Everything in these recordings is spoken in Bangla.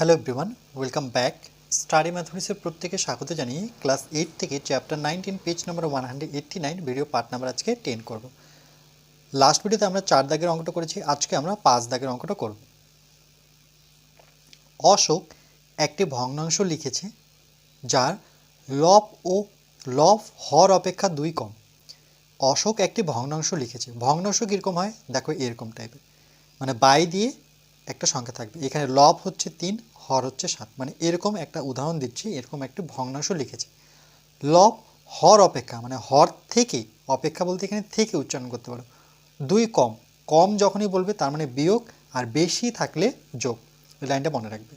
Hello everyone welcome back study ম্যাথমেটিক্সের প্রত্যেকে স্বাগত জানিয়ে ক্লাস এইট থেকে chapter nineteen page number one hundred eighty nine video part number আজকে টেন করব। লাস্ট ভিডিওতে আমরা চার দাগের অঙ্কটা করেছি, আজকে আমরা পাঁচ দাগের অঙ্কটা করব। অশোক একটি ভগ্নাংশ লিখেছে, যার লব ও লব হর অপেক্ষা দুই কম। অশোক একটি ভগ্নাংশ লিখেছে। ভগ্নাংশ কীরকম হয়? দেখো এরকম টাইপের মানে বাই দিয়ে একটা সংখ্যা থাকবে। এখানে লব হচ্ছে তিন, হর হচ্ছে সাত। মানে এরকম একটা উদাহরণ দিচ্ছি, এরকম একটি ভগ্নাংশ লিখেছে। লব, হর অপেক্ষা মানে হর থেকে, অপেক্ষা বলতে এখানে থেকে উচ্চারণ করতে পারো। দুই কম কম যখনই বলবে তার মানে বিয়োগ, আর বেশি থাকলে যোগ। লাইনটা মনে রাখবে।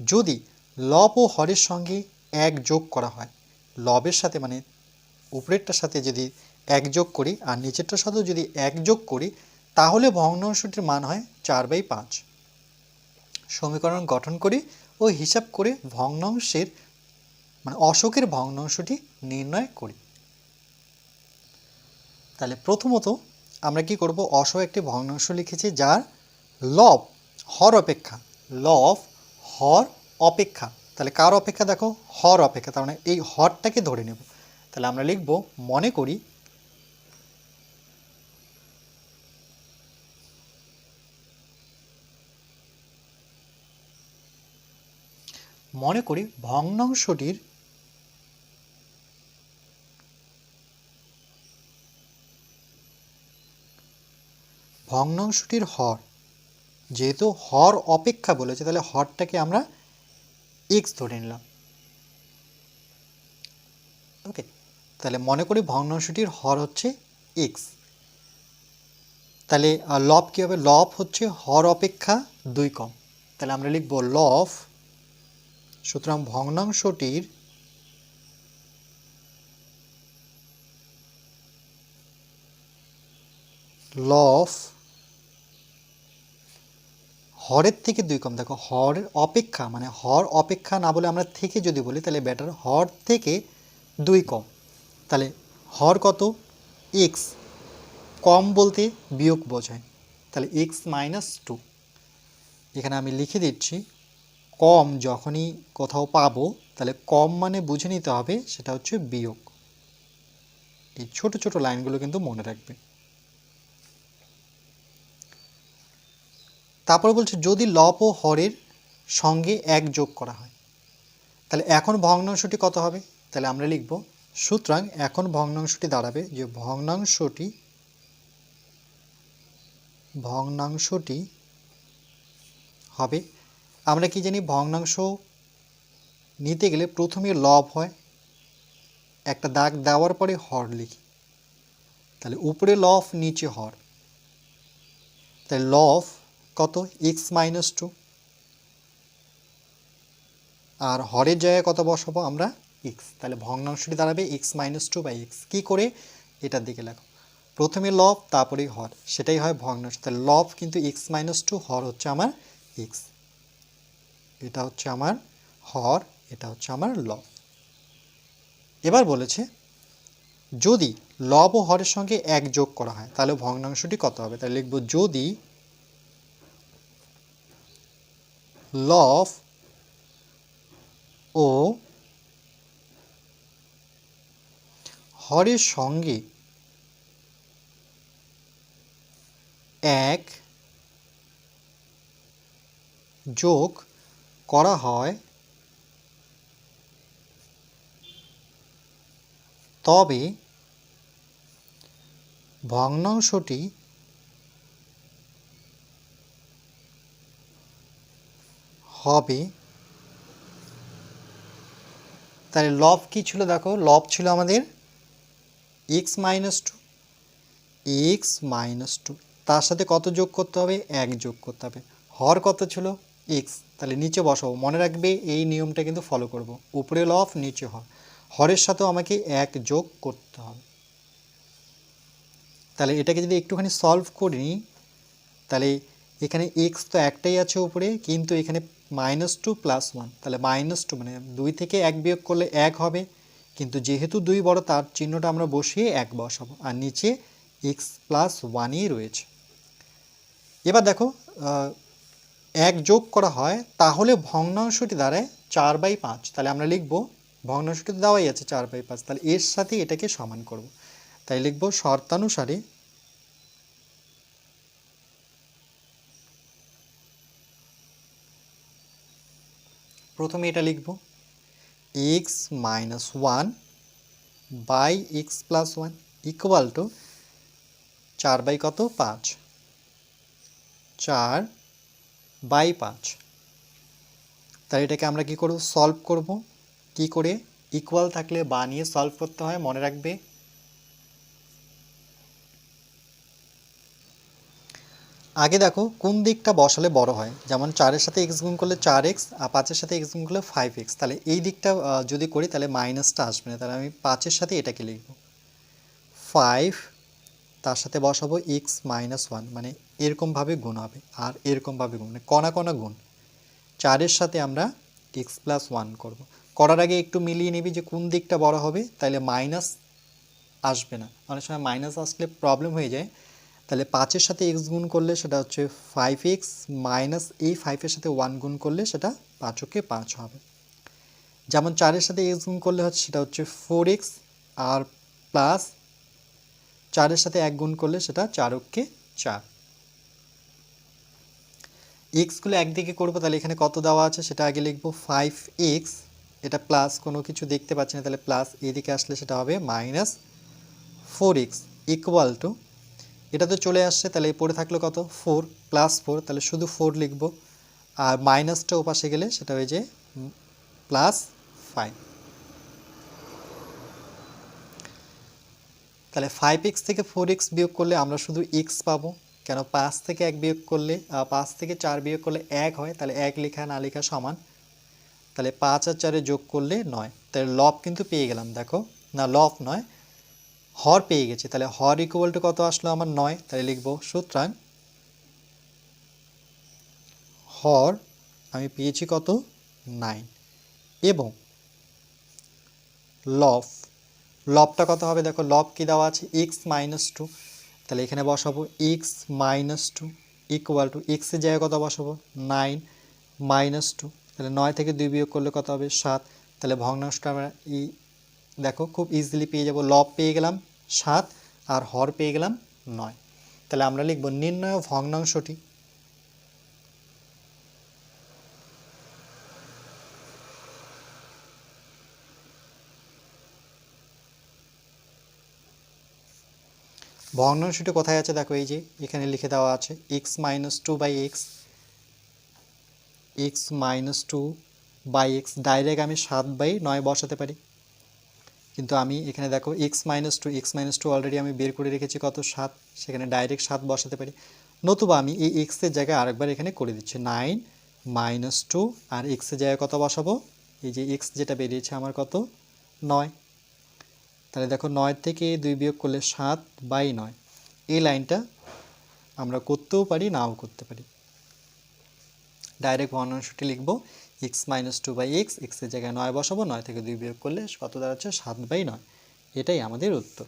যদি লব ও হরের সঙ্গে এক যোগ করা হয়, লবের সাথে মানে উপরেরটার সাথে যদি এক যোগ করি, আর নিচেরটার সাথেও যদি এক যোগ করি, তাহলে ভগ্নাংশটির মান হয় চার বাই পাঁচ। সমীকরণ গঠন করি ও হিসাব করে ভগ্নাংশের মানে অশোকের ভগ্নাংশটি নির্ণয় করি। তাহলে প্রথমত আমরা কি করব? অশোক একটি ভগ্নাংশ লিখেছি যার লব, হর অপেক্ষা, লব, হর অপেক্ষা। তাহলে কার অপেক্ষা দেখো? হর অপেক্ষা, তার মানে এই হরটাকে ধরে নেব। তাহলে আমরা লিখব, মনে করি মনে করি ভগ্নাংশটির ভগ্নাংশটির হর। যেহেতু হর অপেক্ষা বলেছে, তাহলে হরটাকে আমরা এক্স ধরে নিলাম। ওকে তাহলে মনে করি ভগ্নাংশটির হর হচ্ছে এক্স তাহলে লব কী হবে? লব হচ্ছে হর অপেক্ষা দুই কম। তাহলে আমরা লিখব লব সুতরাং ভগ্নাংশটির লফ হরের থেকে দুই কম। দেখো, হর অপেক্ষা মানে হর অপেক্ষা না বলে আমরা থেকে যদি বলি, তাহলে ব্যাটার হর থেকে দুই কম। তাহলে হর কত? এক্স কম বলতে বিয়োগ বোঝায়। তাহলে এক্স মাইনাস টু এখানে আমি লিখে দিচ্ছি কম যখনই কোথাও পাবো, তাহলে কম মানে বুঝে নিতে হবে, সেটা হচ্ছে বিয়োগ। এই ছোট ছোট লাইনগুলো কিন্তু মনে রাখবে। তারপরে বলছে, যদি লপ ও হরের সঙ্গে এক যোগ করা হয়, তাহলে এখন ভগ্নাংশটি কত হবে? তাহলে আমরা লিখব, সুতরাং এখন ভগ্নাংশটি দাঁড়াবে, যে ভগ্নাংশটি ভগ্নাংশটি হবে আমরা কি জানি ভগ্নাংশ নিতে গেলে প্রথমে লব হয়, একটা দাগ দেওয়ার পরে হর লিখি। তাহলে উপরে লফ নিচে হর। তাই লফ কত? এক্স মাইনাস টু আর হরের জায়গায় কত বসাবো আমরা? এক্স তাহলে ভগ্নাংশটি দাঁড়াবে x minus two by x কী করে? এটার দিকে লেখো। প্রথমে লব, তারপরেই হর। সেটাই হয় ভগ্নাংশ। তাহলে লব কিন্তু এক্স মাইনাস টু হর হচ্ছে আমার এক্স এটা হচ্ছে আমার হর, এটা হচ্ছে আমার লব। এবার বলেছে, যদি লব ও হরের সঙ্গে এক যোগ করা হয়, তাহলে ভগ্নাংশটি কত হবে? তাহলে লিখব, যদি লব ও হরের সঙ্গে এক যোগ করা হয়, তবে ভগ্নাংশটি হবে, তাহলে লব কি ছিল দেখো? লব ছিল আমাদের x minus two x minus two তার সাথে কত যোগ করতে হবে? এক যোগ করতে হবে। হর কত ছিল? এক্স তাহলে নিচে বসাবো মনে রাখবে এই নিয়মটা কিন্তু ফলো করব। উপরে লফ নিচে হর হরের সাথেও আমাকে এক যোগ করতে হবে। তাহলে এটাকে যদি একটুখানি সলভ করি, তাহলে এখানে এক্স তো একটাই আছে উপরে, কিন্তু এখানে মাইনাস টু প্লাস ওয়ান তাহলে মাইনাস টু মানে দুই থেকে এক বিয়োগ করলে এক হবে, কিন্তু যেহেতু দুই বড়, তার চিহ্নটা আমরা বসিয়ে এক বসাবো। আর নিচে এক্স প্লাস ওয়ানই রয়েছে। এবার দেখো এক যোগ করা হয়, তাহলে ভগ্নাংশটি দাঁড়ায় চার বাই পাঁচ। তাহলে আমরা লিখব, ভগ্নাংশটি দেওয়াই আছে চার বাই পাঁচ, তাহলে এর সাথে এটাকে সমান করব। তাই লিখব শর্তানুসারে প্রথমে এটা লিখব x minus one by x plus one equal to চার বাই কত? পাঁচ। চার বাই পাঁচ। তাহলে এটাকে আমরা কি করব? সলভ করব। কি করে? ইকুয়াল থাকলে বানিয়ে সলভ করতে হয়, মনে রাখবে। আগে দেখো, কোন দিকটা বসালে বড় হয়? যেমন চারের সাথে এক্স গুণ করলে চার এক্স আর পাঁচের সাথে এক্স গুণ করলে ফাইভ এক্স তাহলে এই দিকটা যদি করি, তাহলে মাইনাসটা আসবে না। তাহলে আমি পাঁচের সাথে এটাকে লিখব। ফাইভ তার সাথে বসাবো এক্স মাইনাস ওয়ান মানে এরকমভাবে গুণ হবে, আর এরকমভাবে গুণ মানে কণা কণা গুণ। চারের সাথে আমরা এক্স প্লাস ওয়ান করব। করার আগে একটু মিলিয়ে নিবি যে কোন দিকটা বড় হবে তাহলে মাইনাস আসবে না। অনেক সময় মাইনাস আসলে প্রবলেম হয়ে যায়। তাহলে পাঁচের সাথে এক্স গুণ করলে সেটা হচ্ছে ফাইভ এক্স মাইনাস এই ফাইভের সাথে ওয়ান গুণ করলে সেটা পাঁচকে পাঁচ হবে। যেমন চারের সাথে এক্স গুণ করলে হচ্ছে, সেটা হচ্ছে ফোর এক্স আর প্লাস চারের সাথে এক গুণ করলে সেটা চারককে চার। এক্সগুলো একদিকে করব, তাহলে এখানে কত দেওয়া আছে সেটা আগে লিখব ফাইভ এক্স এটা প্লাস কোনো কিছু দেখতে পাচ্ছি না, তাহলে প্লাস এদিকে আসলে সেটা হবে minus four x equal to এটা তো চলে আসছে, তাহলে পড়ে থাকল কত? ফোর প্লাস ফোর তাহলে শুধু ফোর লিখব। আর মাইনাসটা ওপাশে গেলে সেটা হয়ে যায় প্লাস ফাইভ তাহলে ফাইভ এক্স থেকে ফোর এক্স বিয়োগ করলে আমরা শুধু এক্স পাবো। কেন পাঁচ থেকে এক বিয়োগ করলে পাঁচ থেকে চার বিয়োগ করলে এক হয়, তাহলে এক লেখা না লেখা সমান। তাহলে পাঁচ আর চারে যোগ করলে নয়। তাহলে লব কিন্তু পেয়ে গেলাম, দেখো। না লব নয়, হর পেয়ে গেছি। তাহলে হর ইকুয়াল টু কত আসলো আমার নয়? তাহলে লিখব সুতরাং হর, আমি পেয়েছি কত? নাইন এবং লব লবটা কত হবে? দেখো, লব কি দেওয়া আছে? এক্স মাইনাস টু তাহলে এখানে বসাবো x minus two equal to এক্সের জায়গায় কত বসাবো? নাইন মাইনাস টু তাহলে নয় থেকে দুই বিয়োগ করলে কত হবে? সাত। তাহলে ভগ্নাংশটা আমরা এই দেখো, খুব ইজিলি পেয়ে যাব। লব পেয়ে গেলাম সাত, আর হর পেয়ে গেলাম নয়। তাহলে আমরা লিখব, নির্ণয় ভগ্নাংশটি ভগ্নাংশটি কোথায় আছে? দেখো এই যে এখানে লিখে দেওয়া আছে x minus two by x x minus two by x direct আমি সাত বাই নয় বসাতে পারি। কিন্তু আমি এখানে দেখো x minus two x minus two already আমি বের করে রেখেছি কত? সাত। সেখানে ডাইরেক্ট সাত বসাতে পারি। নতুবা আমি এই এক্সের জায়গায় আরেকবার এখানে করে দিচ্ছি। নাইন মাইনাস টু আর এক্সের জায়গায় কত বসাবো? এই যে এক্স যেটা বেরিয়েছে আমার কত? নয়। তাহলে দেখো নয় থেকে দুই বিয়োগ করলে সাত বাই নয়। এই লাইনটা আমরা করতেও পারি, নাও করতে পারি। ডাইরেক্ট ভগ্নাংশটি লিখব x minus two by x এক্সের জায়গায় নয় বসাবো, নয় থেকে দুই বিয়োগ করলে কত দাঁড়াচ্ছে? সাত বাই নয়। এটাই আমাদের উত্তর।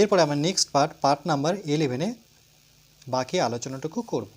এরপরে আমরা নেক্সট পার্ট পার্ট নাম্বার ইলেভেনে বাকি আলোচনাটুকু করব।